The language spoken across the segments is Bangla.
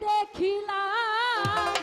দেখিলাম।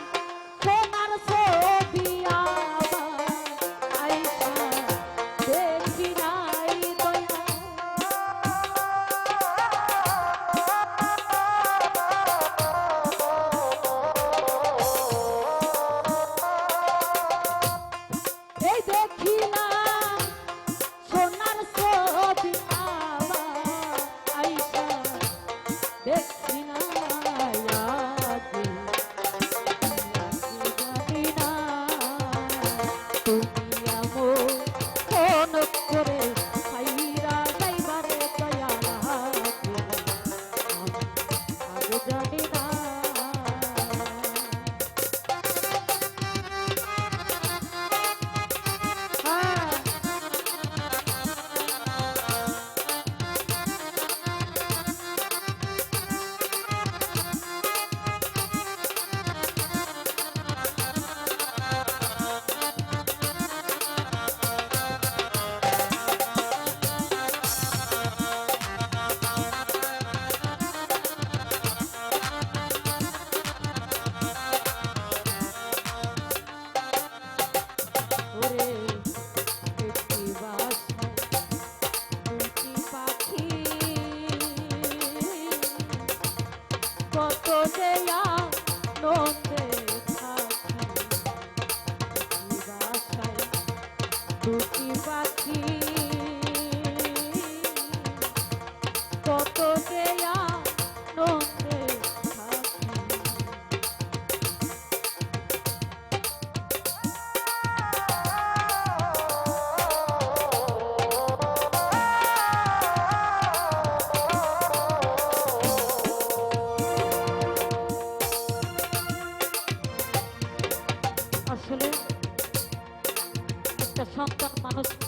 কত যে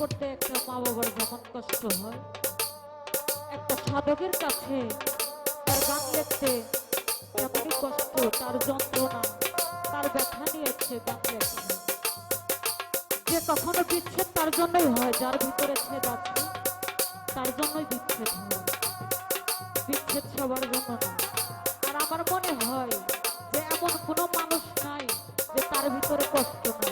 করতে একটা মা বাবার যখন কষ্ট হয়, একটা সাধকের কাছে তার গান লিখতে তেমনই কষ্ট, তার যন্ত্রণা, তার ব্যথা নিয়েছে গান লেখছে যে কখনো বিচ্ছেদ তার জন্যই হয়, যার ভিতরে ছেদ আছে, তার জন্যই বিচ্ছেদ হয়। বিচ্ছেদ সবার জন্য না। আর আমার মনে হয় যে এমন কোনো মানুষ নাই যে তার ভিতরে কষ্ট নাই।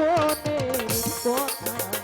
কোনের কথা।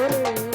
ওরে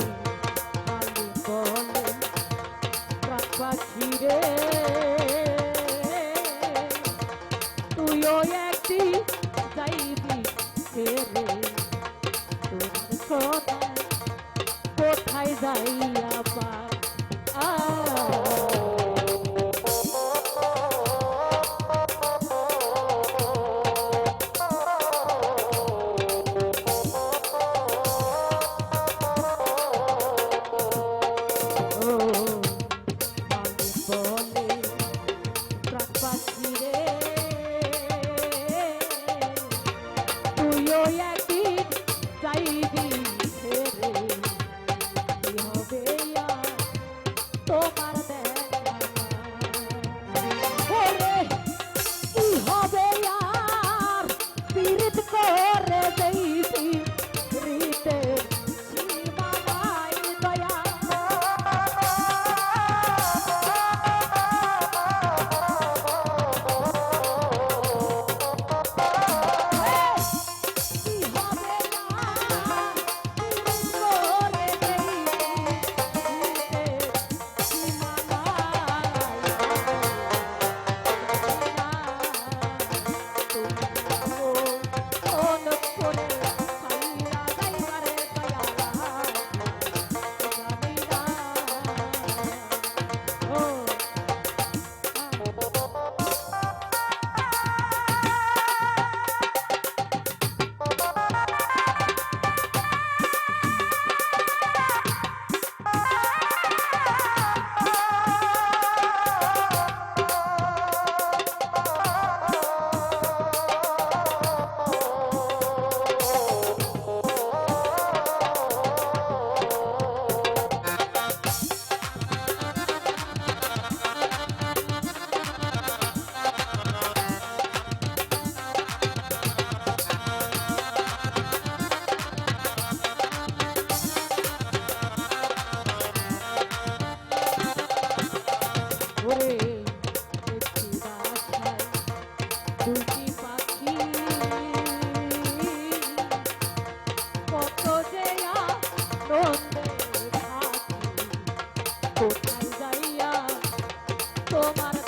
tomar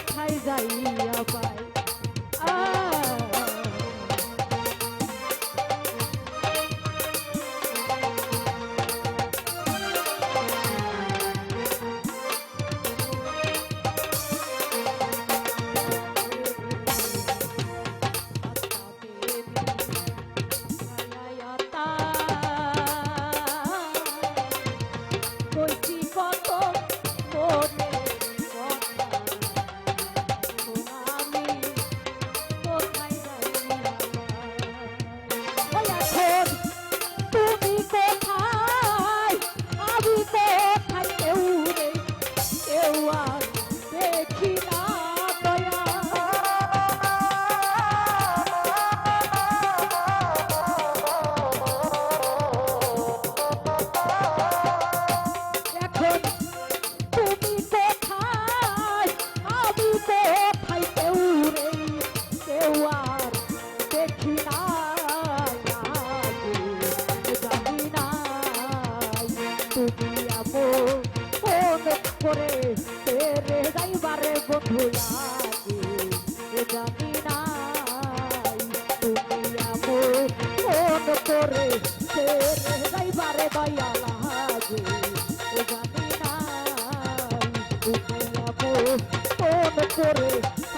কোথায় যাইয়া পাই? করে